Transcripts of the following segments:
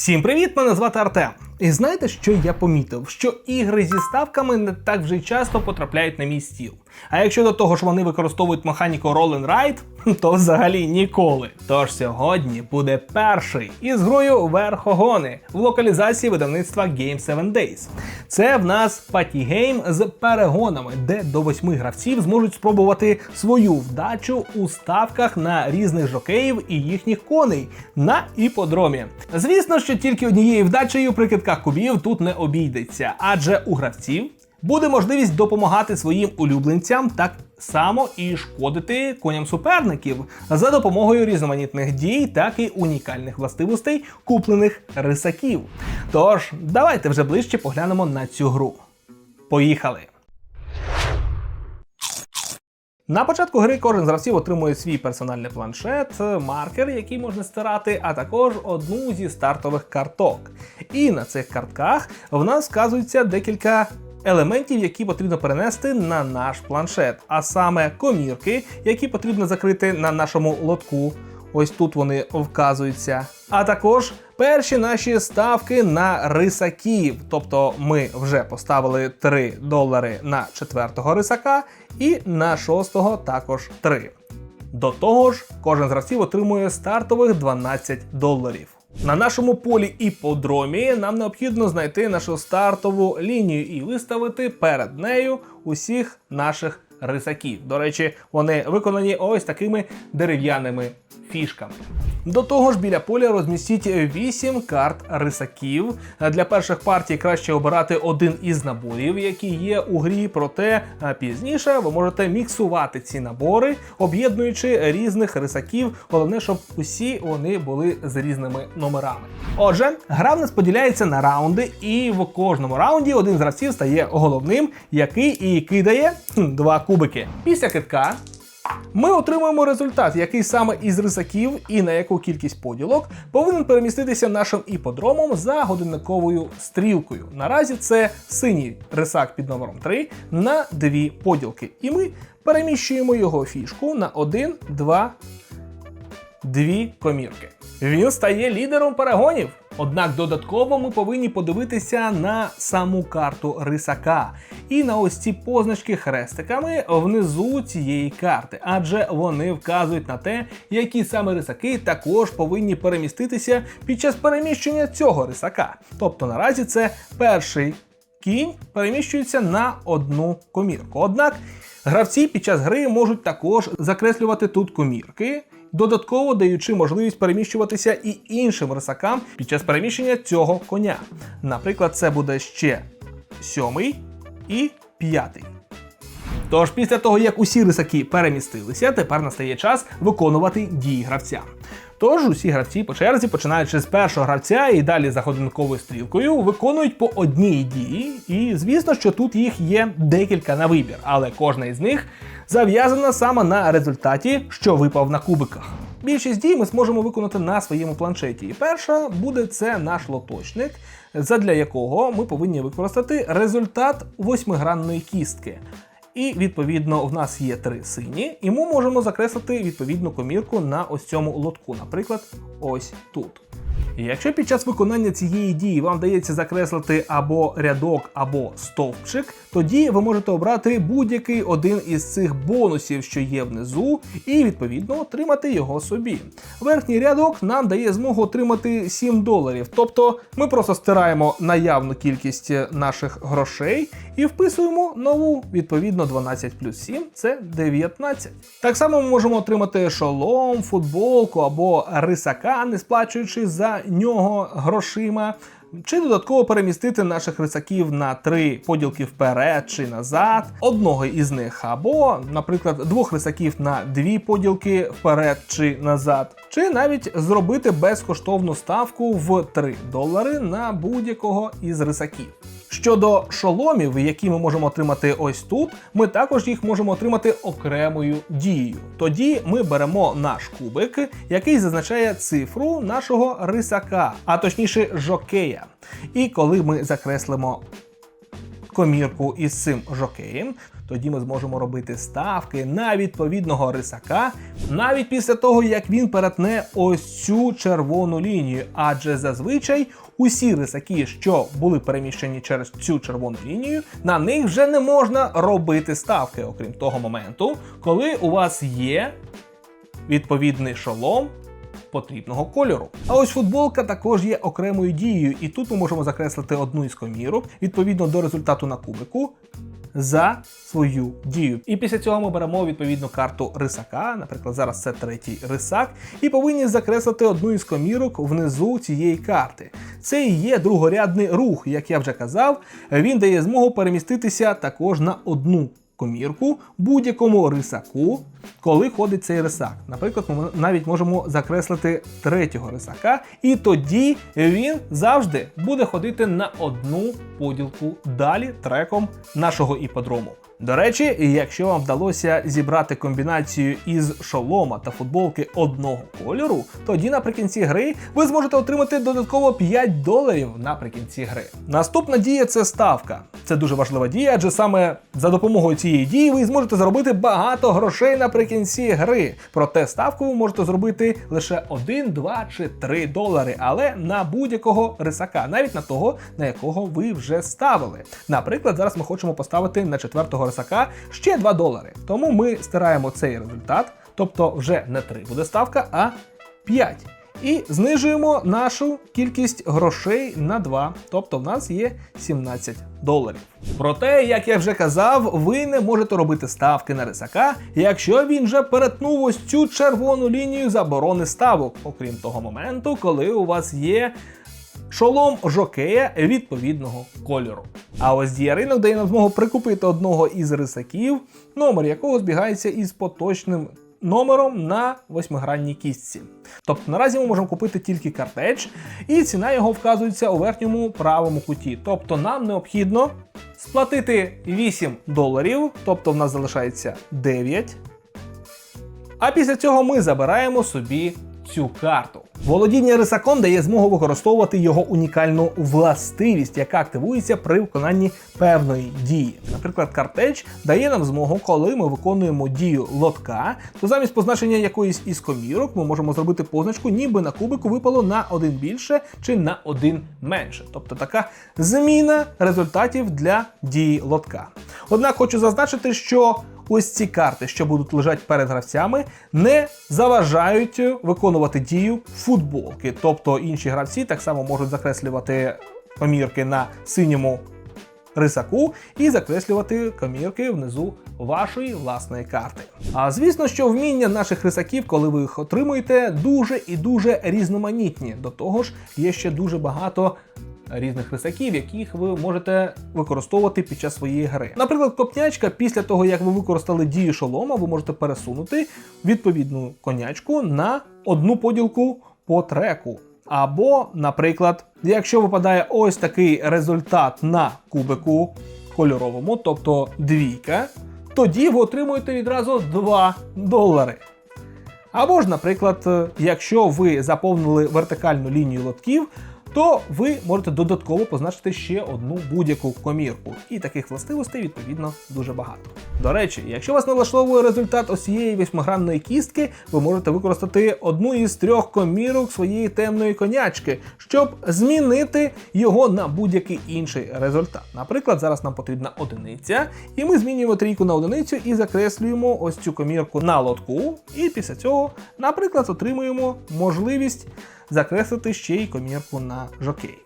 Всім привіт! Мене звати Артем. І знаєте, що я помітив? Що ігри зі ставками не так вже часто потрапляють на мій стіл. А якщо до того ж вони використовують механіку Roll and Ride, то взагалі ніколи. Тож сьогодні буде перший із грою Верхогони в локалізації видавництва Game 7 Days. Це в нас патігейм з перегонами, де до восьми гравців зможуть спробувати свою вдачу у ставках на різних жокеїв і їхніх коней на іподромі. Звісно, що тільки однією вдачею при китках кубів тут не обійдеться, адже у гравців буде можливість допомагати своїм улюбленцям так само і шкодити коням суперників за допомогою різноманітних дій, так і унікальних властивостей куплених рисаків. Тож, давайте вже ближче поглянемо на цю гру. Поїхали! На початку гри кожен з гравців отримує свій персональний планшет, маркер, який можна стирати, а також одну зі стартових карток. І на цих картках в нас вказується декілька елементів, які потрібно перенести на наш планшет, а саме комірки, які потрібно закрити на нашому лотку. Ось тут вони вказуються. А також перші наші ставки на рисаків. Тобто ми вже поставили 3 долари на четвертого рисака і на шостого також 3. До того ж, кожен з гравців отримує стартових 12 доларів. На нашому полі іподромі нам необхідно знайти нашу стартову лінію і виставити перед нею усіх наших рисаків. До речі, вони виконані ось такими дерев'яними фішками. До того ж, біля поля розмістіть 8 карт рисаків. Для перших партій краще обирати один із наборів, які є у грі, проте пізніше ви можете міксувати ці набори, об'єднуючи різних рисаків. Головне, щоб усі вони були з різними номерами. Отже, гра в нас поділяється на раунди, і в кожному раунді один з гравців стає головним, який і кидає два кубики. Після китка ми отримуємо результат, який саме із рисаків і на яку кількість поділок повинен переміститися нашим іподромом за годинниковою стрілкою. Наразі це синій рисак під номером 3 на дві поділки. І ми переміщуємо його фішку на 1, 2, дві комірки. Він стає лідером перегонів. Однак додатково ми повинні подивитися на саму карту рисака і на ось ці позначки хрестиками внизу цієї карти, адже вони вказують на те, які саме рисаки також повинні переміститися під час переміщення цього рисака. Тобто наразі це перший кінь переміщується на одну комірку. Однак гравці під час гри можуть також закреслювати тут комірки додатково даючи можливість переміщуватися і іншим рисакам під час переміщення цього коня. Наприклад, це буде ще сьомий і п'ятий. Тож після того, як усі рисаки перемістилися, тепер настає час виконувати дії гравця. Тож усі гравці по черзі, починаючи з першого гравця і далі за годинковою стрілкою, виконують по одній дії. І звісно, що тут їх є декілька на вибір, але кожна із них зав'язана саме на результаті, що випав на кубиках. Більшість дій ми зможемо виконати на своєму планшеті. І перша буде це наш лоточник, задля якого ми повинні використати результат восьмигранної кістки. І відповідно в нас є три сині, і ми можемо закреслити відповідну комірку на ось цьому лотку, наприклад, ось тут. Якщо під час виконання цієї дії вам вдається закреслити або рядок, або стовпчик, тоді ви можете обрати будь-який один із цих бонусів, що є внизу, і відповідно отримати його собі. Верхній рядок нам дає змогу отримати 7 доларів, тобто ми просто стираємо наявну кількість наших грошей і вписуємо нову, відповідно 12 плюс 7 це 19. Так само ми можемо отримати шолом, футболку або рисака, не сплачуючи за нього грошима. Чи додатково перемістити наших рисаків на три поділки вперед чи назад, одного із них, або, наприклад, двох рисаків на дві поділки вперед чи назад, чи навіть зробити безкоштовну ставку в 3 долари на будь-якого із рисаків. Щодо шоломів, які ми можемо отримати ось тут, ми також їх можемо отримати окремою дією. Тоді ми беремо наш кубик, який зазначає цифру нашого рисака, а точніше жокея. І коли ми закреслимо комірку із цим жокеєм, тоді ми зможемо робити ставки на відповідного рисака навіть після того, як він перетне ось цю червону лінію. Адже зазвичай усі рисаки, що були переміщені через цю червону лінію, на них вже не можна робити ставки, окрім того моменту, коли у вас є відповідний шолом потрібного кольору. А ось футболка також є окремою дією, і тут ми можемо закреслити одну із комірок відповідно до результату на кубику. За свою дію. І після цього ми беремо відповідну карту рисака, наприклад, зараз це третій рисак, і повинні закреслити одну із комірок внизу цієї карти. Це і є другорядний рух, як я вже казав, він дає змогу переміститися також на одну комірку будь-якому рисаку, коли ходить цей рисак. Наприклад, ми навіть можемо закреслити третього рисака, і тоді він завжди буде ходити на одну поділку далі треком нашого іподрому. До речі, якщо вам вдалося зібрати комбінацію із шолома та футболки одного кольору, тоді наприкінці гри ви зможете отримати додатково 5 доларів наприкінці гри. Наступна дія це ставка. Це дуже важлива дія, адже саме за допомогою цієї дії ви зможете заробити багато грошей наприкінці гри. Проте ставку ви можете зробити лише 1, 2 чи 3 долари, але на будь-якого рисака, навіть на того, на якого ви вже ставили. Наприклад, зараз ми хочемо поставити на четвертого рисака ще 2 долари. Тому ми стираємо цей результат, тобто вже не 3 буде ставка, а 5. І знижуємо нашу кількість грошей на 2, тобто в нас є 17 доларів. Проте, як я вже казав, ви не можете робити ставки на рисака, якщо він вже перетнув ось цю червону лінію заборони ставок, окрім того моменту, коли у вас є шолом жокея відповідного кольору. А ось діяринок дає нам змогу прикупити одного із рисаків, номер якого збігається із поточним номером на восьмигранній кістці. Тобто наразі ми можемо купити тільки картеч, і ціна його вказується у верхньому правому куті. Тобто нам необхідно сплатити 8 доларів, тобто в нас залишається 9. А після цього ми забираємо собі цю карту. Володіння рисаком дає змогу використовувати його унікальну властивість, яка активується при виконанні певної дії. Наприклад, картеч дає нам змогу, коли ми виконуємо дію лотка, то замість позначення якоїсь із комірок ми можемо зробити позначку, ніби на кубику випало на один більше чи на один менше. Тобто така зміна результатів для дії лотка. Однак хочу зазначити, що ось ці карти, що будуть лежати перед гравцями, не заважають виконувати дію футболки. Тобто інші гравці так само можуть закреслювати комірки на синьому рисаку і закреслювати комірки внизу вашої власної карти. А звісно, що вміння наших рисаків, коли ви їх отримуєте, дуже і дуже різноманітні. До того ж, є ще дуже багато різних рисаків, яких ви можете використовувати під час своєї гри. Наприклад, копнячка, після того як ви використали дію шолома, ви можете пересунути відповідну конячку на одну поділку по треку. Або, наприклад, якщо випадає ось такий результат на кубику кольоровому, тобто двійка, тоді ви отримуєте відразу 2 долари. Або ж, наприклад, якщо ви заповнили вертикальну лінію лотків, то ви можете додатково позначити ще одну будь-яку комірку. І таких властивостей, відповідно, дуже багато. До речі, якщо вас не влаштовує результат ось цієї восьмигранної кістки, ви можете використати одну із трьох комірок своєї темної конячки, щоб змінити його на будь-який інший результат. Наприклад, зараз нам потрібна одиниця, і ми змінюємо трійку на одиницю і закреслюємо ось цю комірку на лотку. І після цього, наприклад, отримуємо можливість закреслити ще й комірку на жокей.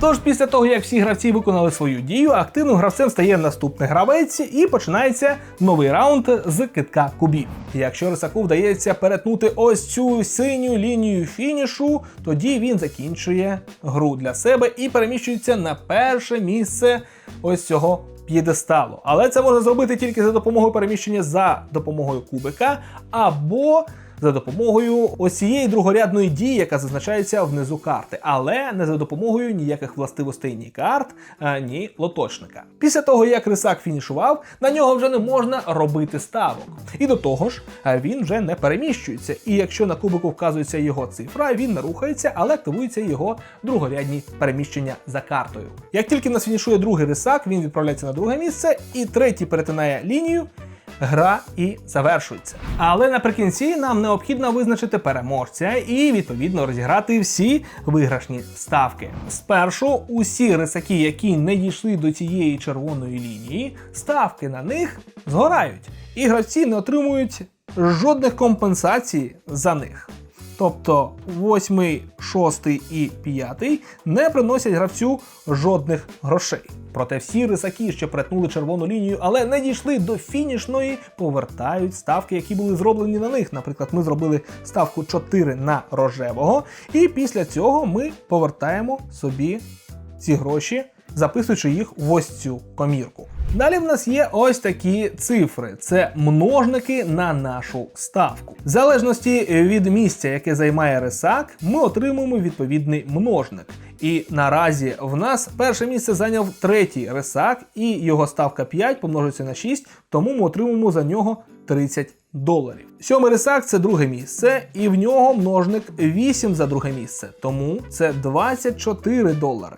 Тож, після того, як всі гравці виконали свою дію, активним гравцем стає наступний гравець і починається новий раунд з китка кубів. Якщо Рисаку вдається перетнути ось цю синю лінію фінішу, тоді він закінчує гру для себе і переміщується на перше місце ось цього п'єдесталу. Але це можна зробити тільки за допомогою переміщення за допомогою кубика або за допомогою ось другорядної дії, яка зазначається внизу карти, але не за допомогою ніяких властивостей ні карт, а, ні лоточника. Після того, як рисак фінішував, на нього вже не можна робити ставок. І до того ж, він вже не переміщується. І якщо на кубику вказується його цифра, він не рухається, але активуються його другорядні переміщення за картою. Як тільки нас фінішує другий рисак, він відправляється на друге місце, і третій перетинає лінію. Гра і завершується. Але наприкінці нам необхідно визначити переможця і відповідно розіграти всі виграшні ставки. Спершу усі рисаки, які не дійшли до цієї червоної лінії, ставки на них згорають, і гравці не отримують жодних компенсацій за них. Тобто 8, 6 і 5 не приносять гравцю жодних грошей. Проте всі рисаки, що перетнули червону лінію, але не дійшли до фінішної, повертають ставки, які були зроблені на них. Наприклад, ми зробили ставку 4 на рожевого, і після цього ми повертаємо собі ці гроші, записуючи їх в ось цю комірку. Далі в нас є ось такі цифри: це множники на нашу ставку. В залежності від місця, яке займає рисак, ми отримуємо відповідний множник. І наразі в нас перше місце зайняв третій рисак, і його ставка 5 помножується на 6, тому ми отримуємо за нього 30 доларів. Сьомий рисак це друге місце, і в нього множник 8 за друге місце, тому це 24 долари.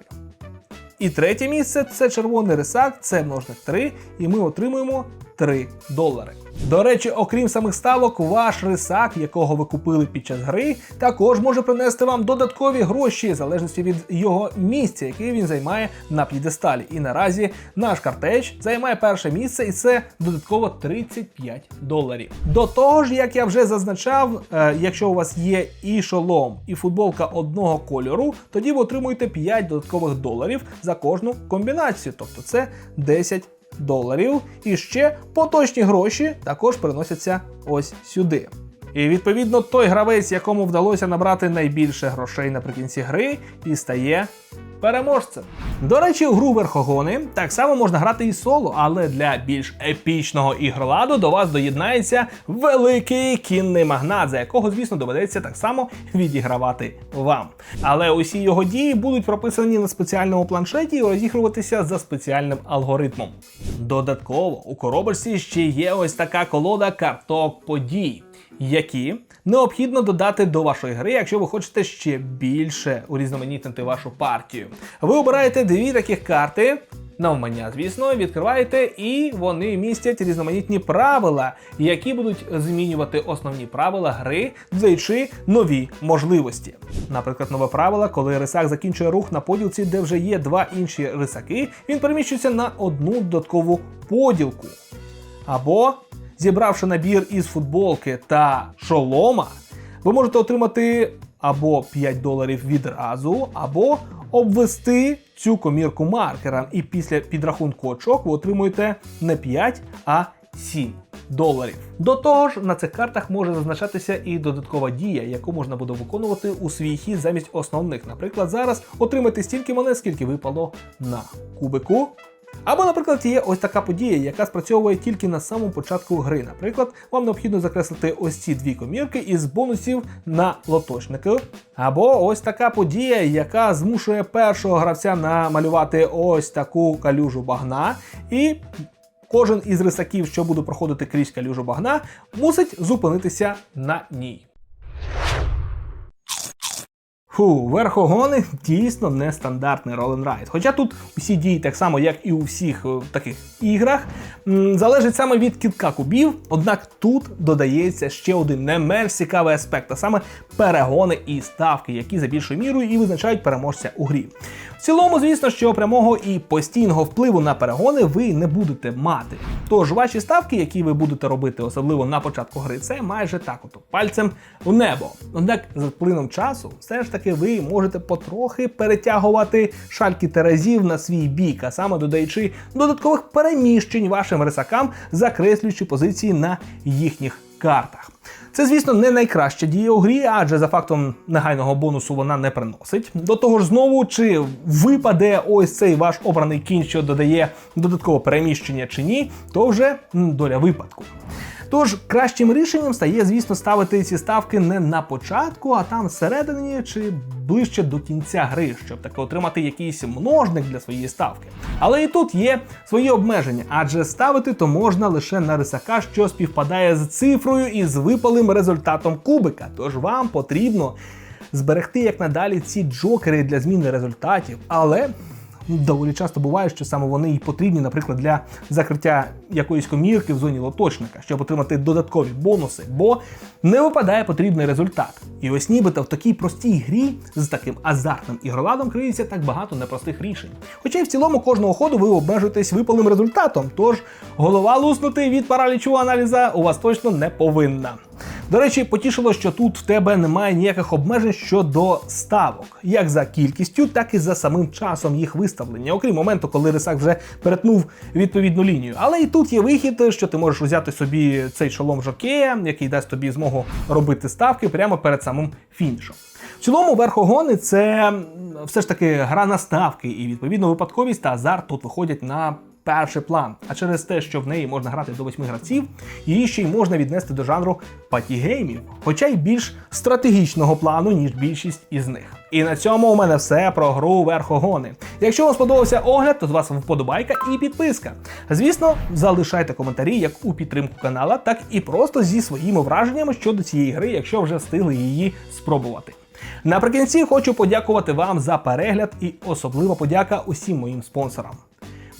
І третє місце це червоний рисак, це множник 3, і ми отримуємо 3 долари. До речі, окрім самих ставок, ваш рисак, якого ви купили під час гри, також може принести вам додаткові гроші в залежності від його місця, яке він займає на п'єдесталі. І наразі наш картеч займає перше місце, і це додатково 35 доларів. До того ж, як я вже зазначав, е, якщо у вас є і шолом, і футболка одного кольору, тоді ви отримуєте 5 додаткових доларів за кожну комбінацію, тобто це 10 доларів. І ще поточні гроші також переносяться ось сюди. І відповідно той гравець, якому вдалося набрати найбільше грошей наприкінці гри, і стає переможцем. До речі, у гру верхогони так само можна грати і соло, але для більш епічного ігроладу до вас доєднається великий кінний магнат, за якого, звісно, доведеться так само відігравати вам. Але усі його дії будуть прописані на спеціальному планшеті і розігруватися за спеціальним алгоритмом. Додатково у коробочці ще є ось така колода карток подій які необхідно додати до вашої гри, якщо ви хочете ще більше урізноманітнити вашу партію. Ви обираєте дві таких карти. Навмання, звісно, відкриваєте, і вони містять різноманітні правила, які будуть змінювати основні правила гри, додаючи нові можливості. Наприклад, нове правило, коли рисак закінчує рух на поділці, де вже є два інші рисаки, він переміщується на одну додаткову поділку. Або Зібравши набір із футболки та шолома, ви можете отримати або 5 доларів відразу, або обвести цю комірку маркером. І після підрахунку очок ви отримуєте не 5, а 7 доларів. До того ж, на цих картах може зазначатися і додаткова дія, яку можна буде виконувати у свій хід замість основних. Наприклад, зараз отримати стільки монет, скільки випало на кубику. Або, наприклад, є ось така подія, яка спрацьовує тільки на самому початку гри. Наприклад, вам необхідно закреслити ось ці дві комірки із бонусів на лоточники. Або ось така подія, яка змушує першого гравця намалювати ось таку калюжу багна. І кожен із рисаків, що буде проходити крізь калюжу багна, мусить зупинитися на ній. Фу, верхогони дійсно нестандартний ролен-райд. Хоча тут усі дії, так само, як і у всіх таких іграх, залежить саме від кітка кубів, однак тут додається ще один не менш цікавий аспект, а саме перегони і ставки, які за більшою мірою і визначають переможця у грі. Цілому, звісно, що прямого і постійного впливу на перегони ви не будете мати. Тож ваші ставки, які ви будете робити, особливо на початку гри, це майже так от пальцем в небо. Однак з плином часу все ж таки ви можете потрохи перетягувати шальки терезів на свій бік, а саме додаючи додаткових переміщень вашим рисакам, закреслюючи позиції на їхніх картах. Це, звісно, не найкраща дія у грі, адже за фактом негайного бонусу вона не приносить. До того ж, знову, чи випаде ось цей ваш обраний кінь, що додає додаткове переміщення чи ні, то вже доля випадку. Тож кращим рішенням стає, звісно, ставити ці ставки не на початку, а там всередині чи ближче до кінця гри, щоб таки отримати якийсь множник для своєї ставки. Але і тут є свої обмеження, адже ставити то можна лише на рисака, що співпадає з цифрою і з випалим результатом кубика. Тож вам потрібно зберегти як надалі ці джокери для зміни результатів, але. Доволі часто буває, що саме вони і потрібні, наприклад, для закриття якоїсь комірки в зоні лоточника, щоб отримати додаткові бонуси, бо не випадає потрібний результат. І ось нібито в такій простій грі з таким азартним ігроладом криється так багато непростих рішень. Хоча й в цілому кожного ходу ви обмежуєтесь випалим результатом, тож голова луснути від паралічу аналіза у вас точно не повинна. До речі, потішило, що тут в тебе немає ніяких обмежень щодо ставок, як за кількістю, так і за самим часом їх виставлення, окрім моменту, коли рисак вже перетнув відповідну лінію. Але і тут є вихід, що ти можеш взяти собі цей шолом жокея, який дасть тобі змогу робити ставки прямо перед самим фінішом. В цілому верхогони це все ж таки гра на ставки, і відповідно випадковість та азарт тут виходять на перший план. А через те, що в неї можна грати до восьми гравців, її ще й можна віднести до жанру патігеймів, хоча й більш стратегічного плану, ніж більшість із них. І на цьому у мене все про гру верхогони. Якщо вам сподобався огляд, то з вас вподобайка і підписка. Звісно, залишайте коментарі як у підтримку канала, так і просто зі своїми враженнями щодо цієї гри, якщо вже встигли її спробувати. Наприкінці хочу подякувати вам за перегляд і особлива подяка усім моїм спонсорам.